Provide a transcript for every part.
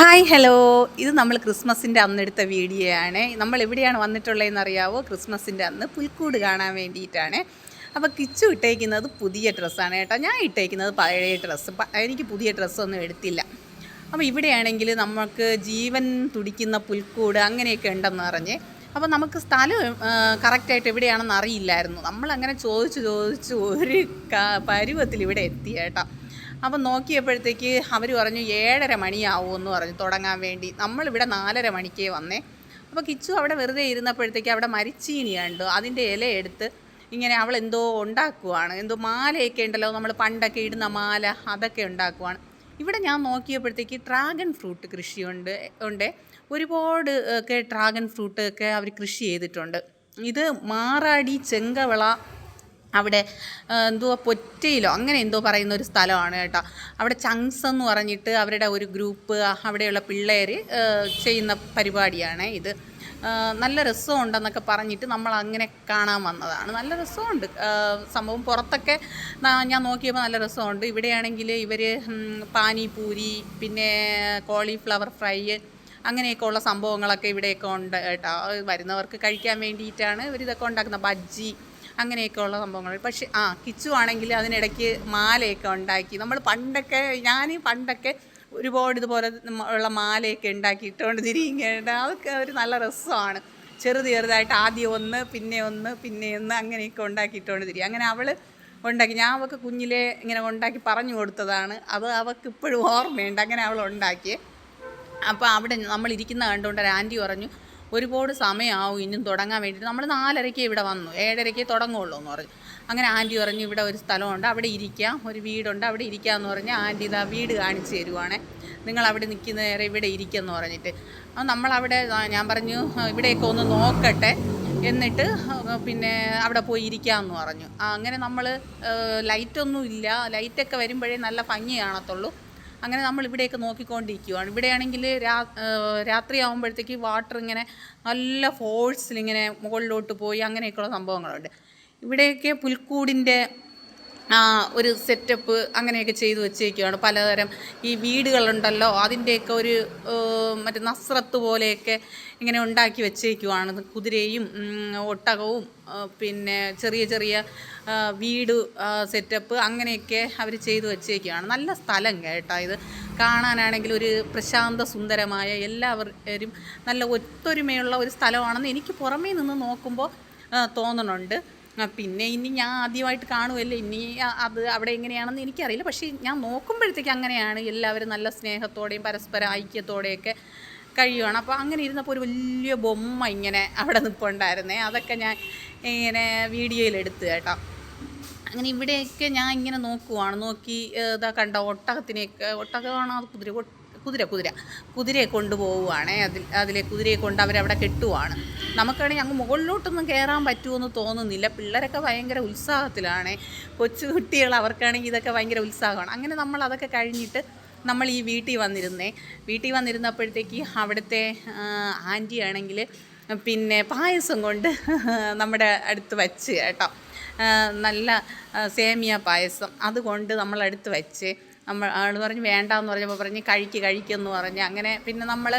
Hi hello. ഇത് നമ്മൾ ക്രിസ്മസിന്റെ അന്നെടുത്ത വീഡിയോ ആണ് നമ്മൾ എവിടെയാണ് വന്നിട്ടുള്ളതെന്ന് അറിയാവോ ക്രിസ്മസിന്റെ അന്ന് പുൽക്കൂട് കാണാൻ വേണ്ടിയിട്ടാണ്. അപ്പോൾ കിച്ചു ഇട്ടേക്കുന്നത് പുതിയ ഡ്രസ്സാണ് കേട്ടോ. ഞാൻ ഇട്ടേക്കുന്നത് പഴയ ഡ്രസ്സ്. എനിക്ക് പുതിയ ഡ്രസ്സൊന്നും എടുത്തില്ല. അപ്പോൾ ഇവിടെയാണെങ്കിൽ നമുക്ക് ജീവൻ തുടിക്കുന്ന പുൽക്കൂട് അങ്ങനെയൊക്കെ ഉണ്ടെന്ന് പറഞ്ഞ്. അപ്പോൾ നമുക്ക് സ്ഥലം കറക്റ്റായിട്ട് എവിടെയാണെന്ന് അറിയില്ലായിരുന്നു. നമ്മളങ്ങനെ ചോദിച്ച് ചോദിച്ച് ഒരു പരുവത്തിൽ ഇവിടെ എത്തി കേട്ടോ. അപ്പം നോക്കിയപ്പോഴത്തേക്ക് അവർ പറഞ്ഞു ഏഴര മണിയാവുമെന്ന് പറഞ്ഞു തുടങ്ങാൻ വേണ്ടി. നമ്മളിവിടെ നാലര മണിക്കേ വന്നേ. അപ്പോൾ കിച്ചു അവിടെ വെറുതെ ഇരുന്നപ്പോഴത്തേക്ക് അവിടെ മരിച്ചീനി കണ്ടു. അതിന്റെ ഇല എടുത്ത് ഇങ്ങനെ അവൾ എന്തോ ഉണ്ടാക്കുവാണ്. എന്തോ മാലയൊക്കെ ഉണ്ടല്ലോ നമ്മൾ പണ്ടൊക്കെ ഇടുന്ന മാല അതൊക്കെ ഉണ്ടാക്കുവാണ്. ഇവിടെ ഞാൻ നോക്കിയപ്പോഴത്തേക്ക് ഡ്രാഗൺ ഫ്രൂട്ട് കൃഷിയുണ്ട് ഉണ്ട്. ഒരുപാട് ഒക്കെ ഡ്രാഗൺ ഫ്രൂട്ട് ഒക്കെ അവർ കൃഷി ചെയ്തിട്ടുണ്ട്. ഇത് മാറാടി ചെങ്കവിള അവിടെ എന്തോ പൊറ്റയിലോ അങ്ങനെ എന്തോ പറയുന്ന ഒരു സ്ഥലമാണ് കേട്ടോ. അവിടെ ചങ്സ് എന്ന് പറഞ്ഞിട്ട് അവരുടെ ഒരു ഗ്രൂപ്പ് അവിടെയുള്ള പിള്ളേർ ചെയ്യുന്ന പരിപാടിയാണ് ഇത്. നല്ല രസമുണ്ടെന്നൊക്കെ പറഞ്ഞിട്ട് നമ്മൾ അങ്ങനെ കാണാൻ വന്നതാണ്. നല്ല രസമുണ്ട്. സംഭവം പുറത്തൊക്കെ ഞാൻ നോക്കിയപ്പോൾ നല്ല രസമുണ്ട്. ഇവിടെയാണെങ്കിൽ ഇവർ പാനിപൂരി പിന്നെ കോളിഫ്ലവർ ഫ്രൈ അങ്ങനെയൊക്കെ ഉള്ള സംഭവങ്ങളൊക്കെ ഇവിടെയൊക്കെ ഉണ്ട് കേട്ടോ. വരുന്നവർക്ക് കഴിക്കാൻ വേണ്ടിയിട്ടാണ് ഇവർ ഇതൊക്കെ ഉണ്ടാക്കുന്നത്. ബജ്ജി അങ്ങനെയൊക്കെ ഉള്ള സംഭവങ്ങൾ. പക്ഷേ ആ കിച്ചു ആണെങ്കിൽ അതിനിടയ്ക്ക് മാലയൊക്കെ ഉണ്ടാക്കി. നമ്മൾ പണ്ടൊക്കെ ഞാൻ പണ്ടൊക്കെ ഒരുപാട് ഇതുപോലെ ഉള്ള മാലയൊക്കെ ഉണ്ടാക്കി ഇട്ടുകൊണ്ട് തിരികേണ്ട അതൊക്കെ ഒരു നല്ല രസമാണ്. ചെറുത് ചെറുതായിട്ട് ആദ്യം ഒന്ന് പിന്നെ ഒന്ന് പിന്നെ ഒന്ന് അങ്ങനെയൊക്കെ ഉണ്ടാക്കിയിട്ടുകൊണ്ട് തിരി അങ്ങനെ അവൾ ഉണ്ടാക്കി. ഞാൻ അവൾക്ക് കുഞ്ഞിലെ ഇങ്ങനെ ഉണ്ടാക്കി പറഞ്ഞു കൊടുത്തതാണ്. അത് അവൾക്ക് ഇപ്പോഴും ഓർമ്മയുണ്ട്. അങ്ങനെ അവൾ ഉണ്ടാക്കി അപ്പോൾ അവിടെ നമ്മൾ ഇരിക്കുന്ന കണ്ടുകൊണ്ട് ഒരു ആന്റി പറഞ്ഞു ഒരുപാട് സമയമാവും ഇനിയും തുടങ്ങാൻ വേണ്ടിയിട്ട്. നമ്മൾ നാലരയ്ക്ക് ഇവിടെ വന്നു. ഏഴരയ്ക്ക് തുടങ്ങുള്ളൂ എന്ന് പറഞ്ഞു. അങ്ങനെ ആന്റി പറഞ്ഞു ഇവിടെ ഒരു സ്ഥലമുണ്ട് അവിടെ ഇരിക്കാം. ഒരു വീടുണ്ട് അവിടെ ഇരിക്കാമെന്ന് പറഞ്ഞ് ആന്റി ഇതാ വീട് കാണിച്ചു തരുവാണേ. നിങ്ങൾ അവിടെ നിൽക്കുന്ന നേരെ ഇവിടെ ഇരിക്കുമെന്ന് പറഞ്ഞിട്ട്. അപ്പം നമ്മളവിടെ ഞാൻ പറഞ്ഞു "ആ, ഇവിടെയൊക്കെ ഒന്ന് നോക്കട്ടെ. എന്നിട്ട് പിന്നെ അവിടെ പോയി ഇരിക്കാമെന്ന് പറഞ്ഞു. അങ്ങനെ നമ്മൾ ലൈറ്റൊന്നും ഇല്ല. ലൈറ്റൊക്കെ വരുമ്പോഴേ നല്ല ഭംഗി കാണത്തുള്ളൂ അങ്ങനെ നമ്മൾ ഇവിടെയൊക്കെ നോക്കിക്കൊണ്ടിരിക്കുകയാണ് ഇവിടെയാണെങ്കിൽ രാത്രി ആകുമ്പോഴത്തേക്ക് വാട്ടർ ഇങ്ങനെ നല്ല ഫോഴ്സിൽ ഇങ്ങനെ മുകളിലോട്ട് പോയി അങ്ങനെയൊക്കെയുള്ള സംഭവങ്ങളുണ്ട്. ഇവിടെയൊക്കെ പുൽക്കൂടിന്റെ ഒരു സെറ്റപ്പ് അങ്ങനെയൊക്കെ ചെയ്തു വെച്ചേക്കുവാണ്. പലതരം ഈ വീടുകളുണ്ടല്ലോ അതിന്റെയൊക്കെ ഒരു മറ്റേ നസ്രത്ത് പോലെയൊക്കെ ഇങ്ങനെ ഉണ്ടാക്കി വെച്ചേക്കുവാണ്. കുതിരയും ഒട്ടകവും പിന്നെ ചെറിയ ചെറിയ വീട് സെറ്റപ്പ് അങ്ങനെയൊക്കെ അവർ ചെയ്തു വെച്ചേക്കുവാണ്. നല്ല സ്ഥലം കേട്ടോ ഇത്. കാണാനാണെങ്കിൽ ഒരു പ്രശാന്ത സുന്ദരമായ എല്ലാവരും നല്ല ഒത്തൊരുമയുള്ള ഒരു സ്ഥലമാണെന്ന് എനിക്ക് പുറമേ നിന്ന് നോക്കുമ്പോൾ തോന്നുന്നുണ്ട് പിന്നെ ഇനി ഞാൻ ആദ്യമായിട്ട് കാണുമല്ലേ ഇനി അത് അവിടെ എങ്ങനെയാണെന്ന് എനിക്കറിയില്ല. പക്ഷേ ഞാൻ നോക്കുമ്പോഴത്തേക്ക് അങ്ങനെയാണ് എല്ലാവരും നല്ല സ്നേഹത്തോടെയും പരസ്പര ഐക്യത്തോടെയൊക്കെ കഴിയുവാണ്. അപ്പോൾ അങ്ങനെ ഇരുന്നപ്പോൾ ഒരു വലിയ ബൊമ്മ ഇങ്ങനെ അവിടെ നിൽപ്പുണ്ടായിരുന്നേ അതൊക്കെ ഞാൻ ഇങ്ങനെ വീഡിയോയിലെടുത്തു കേട്ടോ. അങ്ങനെ ഇവിടെയൊക്കെ ഞാൻ ഇങ്ങനെ നോക്കുവാണ്. നോക്കി ഇതാ കണ്ട ഒട്ടകത്തിനെയൊക്കെ ഒട്ടകമാണോ അത് കുതിര കുതിര കുതിര. കുതിരയെ കൊണ്ടുപോവുകയാണേ. അതിൽ അതിലെ കുതിരയെ കൊണ്ട് അവരവിടെ കെട്ടുവാണ്. നമുക്കാണെങ്കിൽ അങ്ങ് മുകളിലോട്ടൊന്നും കയറാൻ പറ്റുമെന്ന് തോന്നുന്നില്ല. പിള്ളേരൊക്കെ ഭയങ്കര ഉത്സാഹത്തിലാണ്. കൊച്ചു കുട്ടികൾ അവർക്കാണെങ്കിൽ ഇതൊക്കെ ഭയങ്കര ഉത്സാഹമാണ്. അങ്ങനെ നമ്മൾ അതൊക്കെ കഴിഞ്ഞിട്ട് നമ്മൾ ഈ വീട്ടിൽ വന്നിരുന്നേ. വീട്ടിൽ വന്നിരുന്നപ്പോഴത്തേക്ക് അവിടുത്തെ ആന്റി ആണെങ്കിൽ പിന്നെ പായസം കൊണ്ട് നമ്മുടെ അടുത്ത് വച്ച് കേട്ടോ. നല്ല സേമിയ പായസം അതുകൊണ്ട് നമ്മളടുത്ത് വച്ച് വെച്ച് നമ്മൾ ആൾ പറഞ്ഞ് വേണ്ടാന്ന് പറഞ്ഞപ്പോൾ പറഞ്ഞ് കഴിക്ക് കഴിക്കുമെന്ന് പറഞ്ഞ്. അങ്ങനെ പിന്നെ നമ്മൾ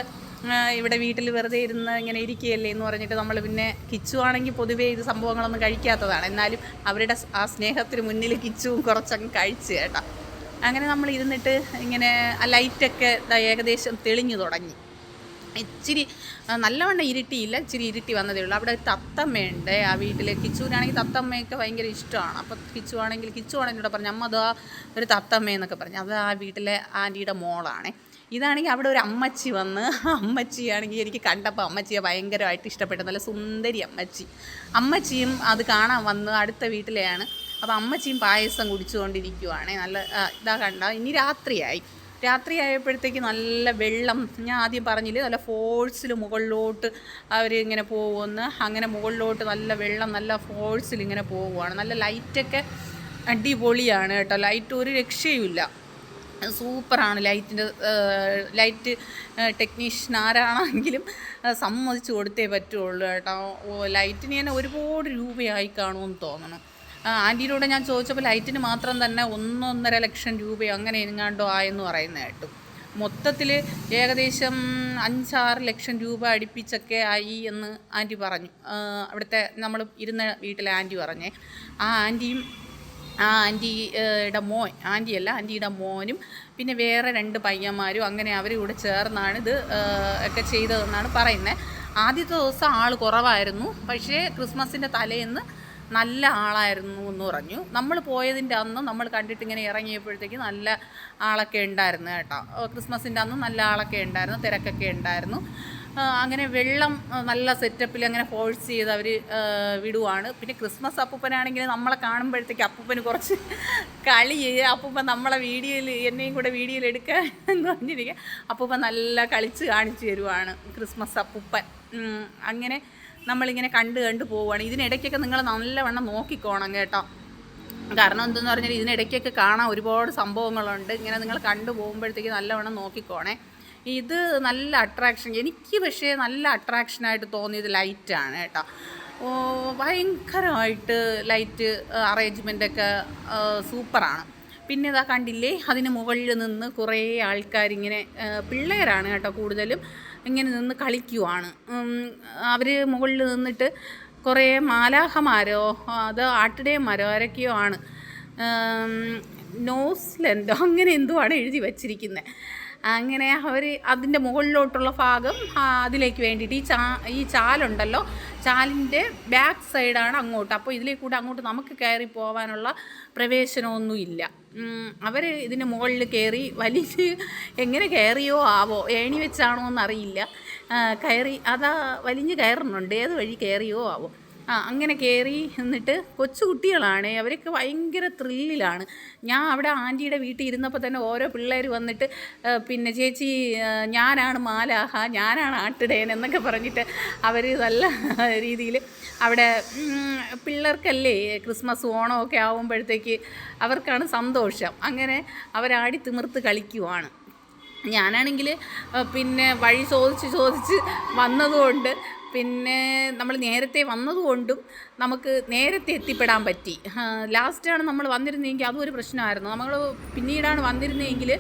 ഇവിടെ വീട്ടിൽ വെറുതെ ഇരുന്ന് ഇങ്ങനെ ഇരിക്കുകയല്ലേ എന്ന് പറഞ്ഞിട്ട് നമ്മൾ പിന്നെ കിച്ചു ആണെങ്കിൽ പൊതുവേ ഇത് സംഭവങ്ങളൊന്നും കഴിക്കാത്തതാണ്. എന്നാലും അവരുടെ ആ സ്നേഹത്തിന് മുന്നിൽ കിച്ചുവും കുറച്ചങ്ങ് കഴിച്ച് കേട്ടോ. അങ്ങനെ നമ്മൾ ഇരുന്നിട്ട് ഇങ്ങനെ ആ ലൈറ്റൊക്കെ ഏകദേശം തെളിഞ്ഞു തുടങ്ങി. ഇച്ചിരി നല്ലവണ്ണം ഇരുട്ടിയില്ല ഇച്ചിരി ഇരുട്ടി വന്നതേ ഉള്ളൂ. അവിടെ തത്തമ്മയുണ്ട്. ആ വീട്ടിൽ കിച്ചുവിനാണെങ്കിൽ തത്തമ്മയൊക്കെ ഭയങ്കര ഇഷ്ടമാണ്. അപ്പോൾ കിച്ചു ആണെങ്കിൽ കിച്ചു ആണെങ്കിൽ ഇവിടെ പറഞ്ഞു അമ്മ അതാ ഒരു തത്തമ്മയെന്നൊക്കെ പറഞ്ഞു. അത് ആ വീട്ടിലെ ആന്റിയുടെ മോളാണ്. ഇതാണെങ്കിൽ അവിടെ ഒരു അമ്മച്ചി വന്ന് അമ്മച്ചിയാണെങ്കിൽ എനിക്ക് കണ്ടപ്പോൾ അമ്മച്ചിയെ ഭയങ്കരമായിട്ട് ഇഷ്ടപ്പെട്ടു. നല്ല സുന്ദരി അമ്മച്ചി. അമ്മച്ചിയും അത് കാണാൻ വന്ന് അടുത്ത വീട്ടിലെയാണ്. അപ്പോൾ അമ്മച്ചിയും പായസം കുടിച്ചുകൊണ്ടിരിക്കുവാണേ. നല്ല ഇതാ കണ്ട ഇനി രാത്രിയായി. രാത്രി ആയപ്പോഴത്തേക്ക് നല്ല വെള്ളം ഞാൻ ആദ്യം പറഞ്ഞില്ലേ നല്ല ഫോഴ്സിൽ മുകളിലോട്ട് അവർ ഇങ്ങനെ പോകുമെന്ന് അങ്ങനെ മുകളിലോട്ട് നല്ല വെള്ളം നല്ല ഫോഴ്സിൽ ഇങ്ങനെ പോവുകയാണ് നല്ല ലൈറ്റൊക്കെ അടിപൊളിയാണ് കേട്ടോ. ലൈറ്റ് ഒരു രക്ഷയുമില്ല. സൂപ്പറാണ് ലൈറ്റിന്റെ ലൈറ്റ് ടെക്നീഷ്യൻ ആരാണെങ്കിലും സമ്മതിച്ചു കൊടുത്തേ പറ്റുള്ളൂ കേട്ടോ. ലൈറ്റിന് തന്നെ ഒരുപാട് രൂപയായി കാണുമെന്ന് തോന്നണം. ആന്റിയോട് ഞാൻ ചോദിച്ചപ്പോൾ ലൈറ്റിന് മാത്രം തന്നെ ഒന്നൊന്നര ലക്ഷം രൂപയോ അങ്ങനെ എങ്ങാണ്ടോ ആയെന്ന് പറയുന്നത് കേട്ടു. മൊത്തത്തിൽ ഏകദേശം അഞ്ചാറ് ലക്ഷം രൂപ അടുപ്പിച്ചൊക്കെ ആയി എന്ന് ആന്റി പറഞ്ഞു. അവിടുത്തെ നമ്മൾ ഇരുന്ന വീട്ടിലെ ആന്റി പറഞ്ഞേ. ആ ആന്റിയും ആ ആന്റിയുടെ മോൻ ആന്റിയല്ല ആന്റിയുടെ മോനും പിന്നെ വേറെ രണ്ട് പയ്യന്മാരും അങ്ങനെ അവരും കൂടെ ചേർന്നാണ് ഇത് ഒക്കെ ചെയ്തതെന്നാണ് പറയുന്നത്. ആദ്യത്തെ ദിവസം ആൾ കുറവായിരുന്നു. പക്ഷേ ക്രിസ്മസിന്റെ തലേന്ന് നല്ല ആളായിരുന്നു എന്ന് പറഞ്ഞു. നമ്മൾ പോയതിന്റെ അന്ന് നമ്മൾ കണ്ടിട്ട് ഇങ്ങനെ ഇറങ്ങിയപ്പോഴത്തേക്ക് നല്ല ആളൊക്കെ ഉണ്ടായിരുന്നു കേട്ടോ. ക്രിസ്മസിന്റെ അന്ന് നല്ല ആളൊക്കെ ഉണ്ടായിരുന്നു തിരക്കൊക്കെ ഉണ്ടായിരുന്നു. അങ്ങനെ വെള്ളം നല്ല സെറ്റപ്പിൽ അങ്ങനെ ഫോഴ്സ് ചെയ്ത് അവർ വിടുവാണ്. പിന്നെ ക്രിസ്മസ് അപ്പൂപ്പനാണെങ്കിൽ നമ്മളെ കാണുമ്പോഴത്തേക്ക് അപ്പൂപ്പന് കുറച്ച് കളി അപ്പൂപ്പൻ നമ്മളെ വീഡിയോയിൽ എന്നെയും കൂടെ വീഡിയോയിൽ എടുക്കാൻ എന്ന് പറഞ്ഞിരിക്കുക. അപ്പൂപ്പൻ നല്ല കളിച്ച് കാണിച്ചു തരുവാണ് ക്രിസ്മസ് അപ്പൂപ്പൻ. അങ്ങനെ നമ്മളിങ്ങനെ കണ്ട് കണ്ട് പോവുകയാണ്. ഇതിനിടയ്ക്കൊക്കെ നിങ്ങൾ നല്ലവണ്ണം നോക്കിക്കോണം കേട്ടോ. കാരണം എന്തെന്ന് പറഞ്ഞാൽ ഇതിനിടയ്ക്കൊക്കെ കാണാൻ ഒരുപാട് സംഭവങ്ങളുണ്ട്. ഇങ്ങനെ നിങ്ങൾ കണ്ടു പോകുമ്പോഴത്തേക്ക് നല്ലവണ്ണം നോക്കിക്കോണേ. ഇത് നല്ല അട്രാക്ഷൻ എനിക്ക് പക്ഷേ നല്ല അട്രാക്ഷനായിട്ട് തോന്നിയത് ലൈറ്റാണ് കേട്ടോ. ഭയങ്കരമായിട്ട് ലൈറ്റ് അറേഞ്ച്മെന്റൊക്കെ സൂപ്പറാണ് പിന്നെ ഇതാ കണ്ടില്ലേ? അതിന് മുകളിൽ നിന്ന് കുറേ ആൾക്കാരിങ്ങനെ പിള്ളേരാണ് കേട്ടോ കൂടുതലും ഇങ്ങനെ നിന്ന് കളിക്കുവാണ്. അവർ മുകളിൽ നിന്നിട്ട് കുറേ മാലാഹമാരോ അത് ആട്ടിടയന്മാരോ ആരൊക്കെയോ ആണ്. നോസ്ലൻഡോ അങ്ങനെ എന്തോ ആണ് എഴുതി വച്ചിരിക്കുന്നത് അങ്ങനെ അവർ അതിന്റെ മുകളിലോട്ടുള്ള ഭാഗം അതിലേക്ക് വേണ്ടിയിട്ട് ഈ ചാ ഈ ചാലുണ്ടല്ലോ ചാലിന്റെ ബാക്ക് സൈഡാണ് അങ്ങോട്ട്. അപ്പോൾ ഇതിലേക്ക് കൂടെ അങ്ങോട്ട് നമുക്ക് കയറി പോകാനുള്ള പ്രവേശനമൊന്നുമില്ല. അവർ ഇതിന്റെ മുകളിൽ കയറി വലിച്ച് എങ്ങനെ കയറിയോ ആവോ ഏണി വെച്ചാണോ എന്നറിയില്ല. കയറി അതാ വലിഞ്ഞ് കയറുന്നുണ്ട്. ഏത് വഴി കയറിയോ ആവോ. ആ അങ്ങനെ കയറി എന്നിട്ട് കൊച്ചു കുട്ടികളാണ് അവരൊക്കെ ഭയങ്കര ത്രില്ലിലാണ് ഞാൻ അവിടെ ആന്റിയുടെ വീട്ടിൽ ഇരുന്നപ്പോൾ തന്നെ ഓരോ പിള്ളേർ വന്നിട്ട് പിന്നെ ചേച്ചി ഞാനാണ് മാലാഹ ഞാനാണ് ആട്ടിടയൻ എന്നൊക്കെ പറഞ്ഞിട്ട് അവർ നല്ല രീതിയിൽ അവിടെ പിള്ളേർക്കല്ലേ ക്രിസ്മസ് ഓണമൊക്കെ ആകുമ്പോഴത്തേക്ക് അവർക്കാണ് സന്തോഷം. അങ്ങനെ അവരാടി തിമിർത്ത് കളിക്കുവാണ്. ഞാനാണെങ്കിൽ പിന്നെ വഴി ചോദിച്ച് ചോദിച്ച് വന്നതുകൊണ്ട് പിന്നെ നമ്മൾ നേരത്തെ വന്നതുകൊണ്ടും നമുക്ക് നേരത്തെ എത്തിപ്പെടാൻ പറ്റി. ലാസ്റ്റാണ് നമ്മൾ വന്നിരുന്നെങ്കിൽ അതും ഒരു പ്രശ്നമായിരുന്നു. നമ്മൾ പിന്നീടാണ് വന്നിരുന്നെങ്കിൽ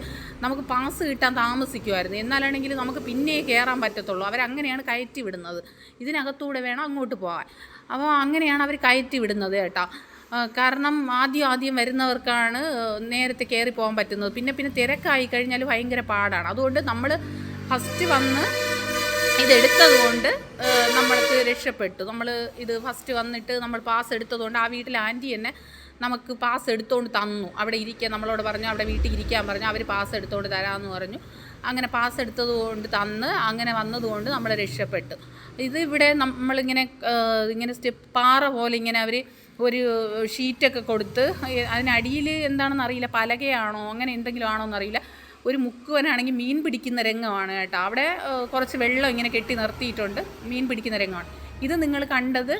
നമുക്ക് പാസ് കിട്ടാൻ താമസിക്കുമായിരുന്നു. എന്നാലാണെങ്കിൽ നമുക്ക് പിന്നെ കയറാൻ പറ്റത്തുള്ളൂ. അവരങ്ങനെയാണ് കയറ്റി വിടുന്നത്. ഇതിനകത്തൂടെ വേണം അങ്ങോട്ട് പോകാൻ. അപ്പോൾ അങ്ങനെയാണ് അവർ കയറ്റി വിടുന്നത് കേട്ടോ. കാരണം ആദ്യം ആദ്യം വരുന്നവർക്കാണ് നേരത്തെ കയറി പോകാൻ പറ്റുന്നത്. പിന്നെ പിന്നെ തിരക്കായി കഴിഞ്ഞാൽ ഭയങ്കര പാടാണ്. അതുകൊണ്ട് നമ്മൾ ഫസ്റ്റ് വന്ന് ഇതെടുത്തത് കൊണ്ട് നമ്മൾക്ക് രക്ഷപ്പെട്ടു. നമ്മൾ ഇത് ഫസ്റ്റ് വന്നിട്ട് നമ്മൾ പാസ് എടുത്തതുകൊണ്ട് ആ വീട്ടിലെ ആന്റി തന്നെ നമുക്ക് പാസ് എടുത്തുകൊണ്ട് തന്നു. അവിടെ ഇരിക്കാൻ നമ്മളോട് പറഞ്ഞു അവിടെ വീട്ടിൽ ഇരിക്കാൻ പറഞ്ഞു അവർ പാസ് എടുത്തുകൊണ്ട് തരാമെന്ന് പറഞ്ഞു. അങ്ങനെ പാസ് എടുത്തതുകൊണ്ട് തന്ന് അങ്ങനെ വന്നതുകൊണ്ട് നമ്മൾ രക്ഷപ്പെട്ടു. ഇത് ഇവിടെ നമ്മളിങ്ങനെ ഇങ്ങനെ സ്റ്റെപ്പ് പാറ പോലെ ഇങ്ങനെ അവർ ഒരു ഷീറ്റൊക്കെ കൊടുത്ത് അതിനടിയിൽ എന്താണെന്ന് അറിയില്ല പലകയാണോ അങ്ങനെ എന്തെങ്കിലും ആണോ എന്നറിയില്ല ഒരു മുക്കുവനാണെങ്കിൽ മീൻ പിടിക്കുന്ന രംഗമാണ് കേട്ടോ. അവിടെ കുറച്ച് വെള്ളം ഇങ്ങനെ കെട്ടി നിർത്തിയിട്ടുണ്ട്. മീൻ പിടിക്കുന്ന രംഗമാണ്. ഇത് നിങ്ങൾ കണ്ടത്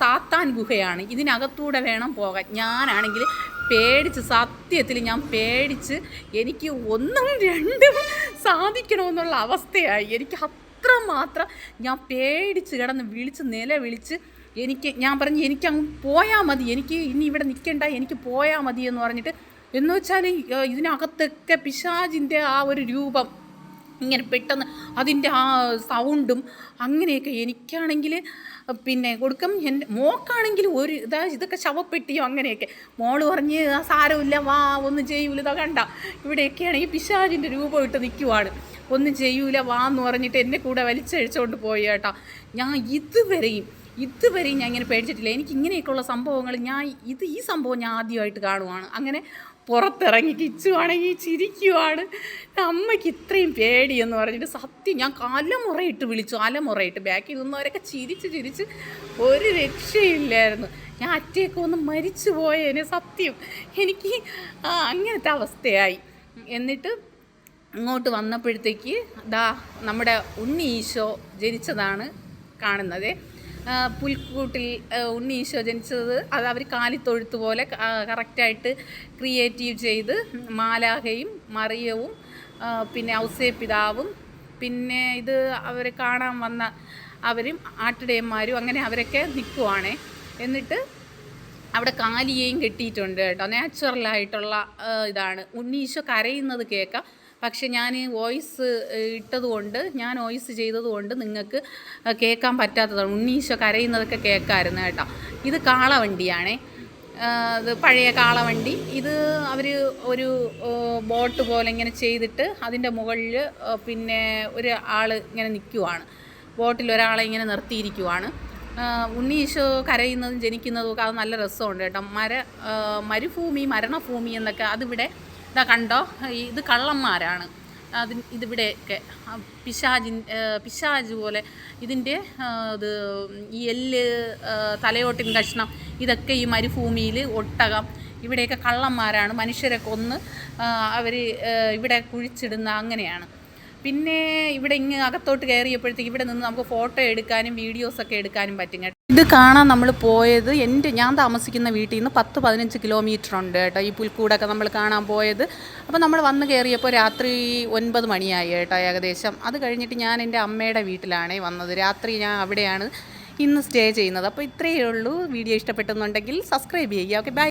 സാത്താൻ ഗുഹയാണ്. ഇതിനകത്തൂടെ വേണം പോകാൻ. ഞാനാണെങ്കിൽ പേടിച്ച് സത്യത്തിൽ ഞാൻ പേടിച്ച് എനിക്ക് ഒന്നും രണ്ടും സാധിക്കണമെന്നുള്ള അവസ്ഥയായി. എനിക്ക് അത്രമാത്രം ഞാൻ പേടിച്ച് കിടന്ന് വിളിച്ച് നില വിളിച്ച് എനിക്ക് ഞാൻ പറഞ്ഞു എനിക്ക് അങ്ങ് പോയാൽ മതി. എനിക്ക് ഇനി ഇവിടെ നിൽക്കണ്ട. എനിക്ക് പോയാൽ മതി എന്ന് പറഞ്ഞിട്ട് എന്ന് വെച്ചാൽ ഇതിനകത്തൊക്കെ പിശാജിന്റെ ആ ഒരു രൂപം ഇങ്ങനെ പെട്ടെന്ന് അതിന്റെ ആ സൗണ്ടും അങ്ങനെയൊക്കെ എനിക്കാണെങ്കിൽ പിന്നെ കൊടുക്കും എന്റെ മോക്കാണെങ്കിൽ ഒരു ഇതാ ഇതൊക്കെ ശവപ്പെട്ടിയോ അങ്ങനെയൊക്കെ. മോൾ പറഞ്ഞ് സാരമില്ല വാ ഒന്നും ചെയ്യൂല ഇതാ കണ്ട. ഇവിടെയൊക്കെയാണെങ്കിൽ പിശാജിന്റെ രൂപം ഇട്ട് നിൽക്കുവാണ് ഒന്നും ചെയ്യൂല വാ എന്ന് പറഞ്ഞിട്ട് എന്നെ കൂടെ വലിച്ചഴിച്ചുകൊണ്ട് പോയി കേട്ടോ. ഞാൻ ഇതുവരെയും ഇതുവരെയും ഞാൻ ഇങ്ങനെ പേടിച്ചിട്ടില്ല. എനിക്ക് ഇങ്ങനെയൊക്കെയുള്ള സംഭവങ്ങൾ ഞാൻ ഇത് ഈ സംഭവം ഞാൻ ആദ്യമായിട്ട് കാണുവാണ്. അങ്ങനെ പുറത്തിറങ്ങി കിച്ചുവാണെങ്കിൽ ചിരിക്കുവാണ്. അമ്മയ്ക്ക് ഇത്രയും പേടി എന്ന് പറഞ്ഞിട്ട് സത്യം ഞാൻ അലമുറയിട്ട് വിളിച്ചു അലമുറയിട്ട്. ബാക്കിൽ നിന്നവരൊക്കെ ചിരിച്ച് ചിരിച്ച് ഒരു രക്ഷയില്ലായിരുന്നു. ഞാൻ അറ്റയൊക്കെ ഒന്ന് മരിച്ചു പോയേനെ സത്യം. എനിക്ക് അങ്ങനത്തെ അവസ്ഥയായി. എന്നിട്ട് ഇങ്ങോട്ട് വന്നപ്പോഴത്തേക്ക് ദാ നമ്മുടെ ഉണ്ണി ഈശോ ജനിച്ചതാണ് കാണുന്നത്. പുൽക്കൂട്ടിൽ ഉണ്ണി ഈശോ ജനിച്ചത്. അത് അവർ കാലിത്തൊഴുത്ത് പോലെ കറക്റ്റായിട്ട് ക്രിയേറ്റീവ് ചെയ്ത് മാലാഹയും മറിയവും പിന്നെ ഔസേ പിതാവും പിന്നെ ഇത് അവർ കാണാൻ വന്ന അവരും ആട്ടിടയന്മാരും അങ്ങനെ അവരൊക്കെ നിൽക്കുവാണേ എന്നിട്ട് അവിടെ കാലിയേയും കെട്ടിയിട്ടുണ്ട് കേട്ടോ. നാച്ചുറലായിട്ടുള്ള ഇതാണ്. ഉണ്ണീശോ കരയുന്നത് കേൾക്കാം. പക്ഷെ ഞാൻ വോയിസ് ഇട്ടതുകൊണ്ട് ഞാൻ വോയിസ് ചെയ്തതുകൊണ്ട് നിങ്ങൾക്ക് കേൾക്കാൻ പറ്റാത്തതാണ്. ഉണ്ണീശോ കരയുന്നതൊക്കെ കേൾക്കാമായിരുന്നു കേട്ടോ. ഇത് കാളവണ്ടിയാണേ. ഇത് പഴയ കാളവണ്ടി. ഇത് അവർ ഒരു ബോട്ട് പോലെ ഇങ്ങനെ ചെയ്തിട്ട് അതിന്റെ മുകളിൽ പിന്നെ ഒരു ആൾ ഇങ്ങനെ നിൽക്കുവാണ്. ബോട്ടിൽ ഒരാളെ ഇങ്ങനെ നിർത്തിയിരിക്കുവാണ്. ഉണ്ണി ഉണ്ണീശോ കരയുന്നതും ജനിക്കുന്നതും ഒക്കെ അത് നല്ല രസമുണ്ട് കേട്ടോ. മര മരുഭൂമി മരണഭൂമി എന്നൊക്കെ അതിവിടെ ഇതാ കണ്ടോ? ഇത് കള്ളന്മാരാണ്. അതിന് ഇതിവിടെയൊക്കെ. പിശാജി പിശാജ് പോലെ ഇതിന്റെ ഇത് ഈ എല്ല് തലയോട്ടിൻ കഷ്ണം ഇതൊക്കെ ഈ മരുഭൂമിയിൽ ഒട്ടകം. ഇവിടെയൊക്കെ കള്ളന്മാരാണ്. മനുഷ്യരെ കൊന്ന് അവർ ഇവിടെ കുഴിച്ചിടുന്ന അങ്ങനെയാണ്. പിന്നെ ഇവിടെ ഇങ്ങ് അകത്തോട്ട് കയറിയപ്പോഴത്തേക്ക് ഇവിടെ നിന്ന് നമുക്ക് ഫോട്ടോ എടുക്കാനും വീഡിയോസൊക്കെ എടുക്കാനും പറ്റും ഇത് കാണാൻ നമ്മൾ പോയത് എന്റെ ഞാൻ താമസിക്കുന്ന വീട്ടിൽ നിന്ന് പത്ത് പതിനഞ്ച് കിലോമീറ്റർ ഉണ്ട് കേട്ടോ ഈ പുൽക്കൂടൊക്കെ നമ്മൾ കാണാൻ പോയത്. അപ്പോൾ നമ്മൾ വന്ന് കയറിയപ്പോൾ രാത്രി ഒൻപത് മണിയായി കേട്ടോ ഏകദേശം. അത് കഴിഞ്ഞിട്ട് ഞാൻ എന്റെ അമ്മയുടെ വീട്ടിലാണേ വന്നത്. രാത്രി ഞാൻ അവിടെയാണ് ഇന്ന് സ്റ്റേ ചെയ്യുന്നത്. അപ്പോൾ ഇത്രയേ ഉള്ളൂ. വീഡിയോ ഇഷ്ടപ്പെട്ടെന്നുണ്ടെങ്കിൽ സബ്സ്ക്രൈബ് ചെയ്യുക. Okay bye